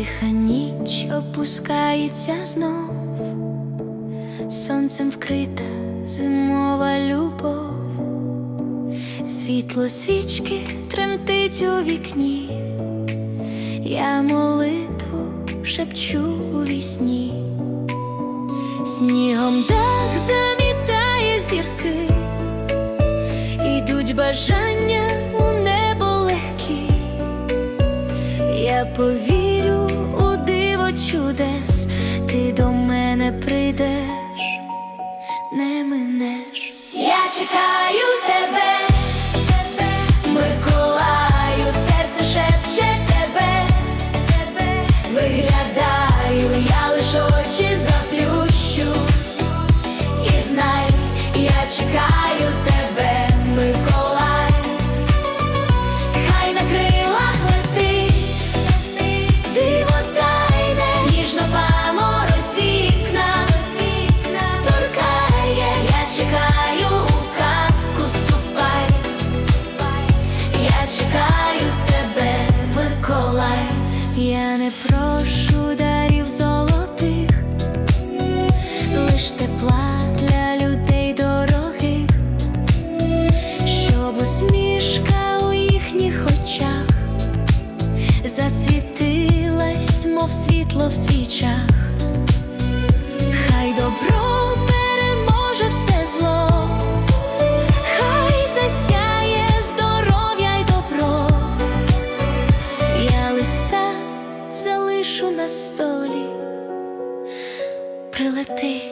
Тиха ніч опускається знов, сонцем вкрита зимова любов, світло свічки тремтить у вікні, я молитву шепчу у вісні, снігом дах замітає зірки, ідуть бажання у небо легкі. Я повірю чекаю тебе, Миколаю, серце шепче тебе, виглядаю, я лиш очі заплющу. І знай, я чекаю тебе, я не прошу дарів золотих, лиш тепла для людей дорогих щоб усмішка у їхніх очах засвітилась, мов світло в свічах. Прилети,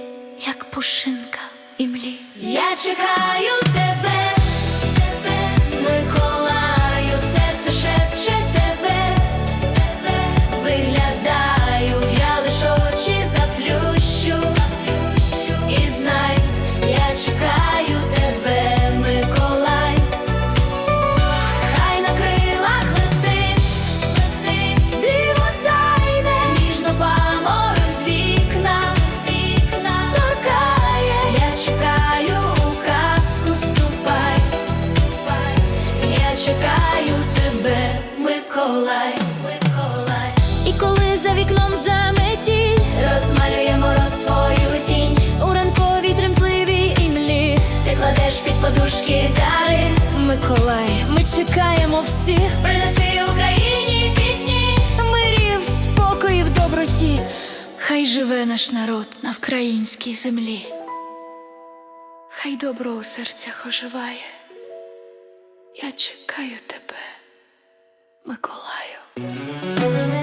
як пушинка в імлі. Я чекаю тебе, Миколаю, чекаю тебе, Миколай, Миколай. І коли за вікном заметі, розмалює мороз твою тінь у ранковій тремтливій імлі, ти кладеш під подушки дари, Миколай, ми чекаємо всіх принеси Україні пісні. мирів, спокою в доброті. Хай живе наш народ на вкраїнській землі. Хай добро у серцях оживає. Я чекаю тебе, Миколаю.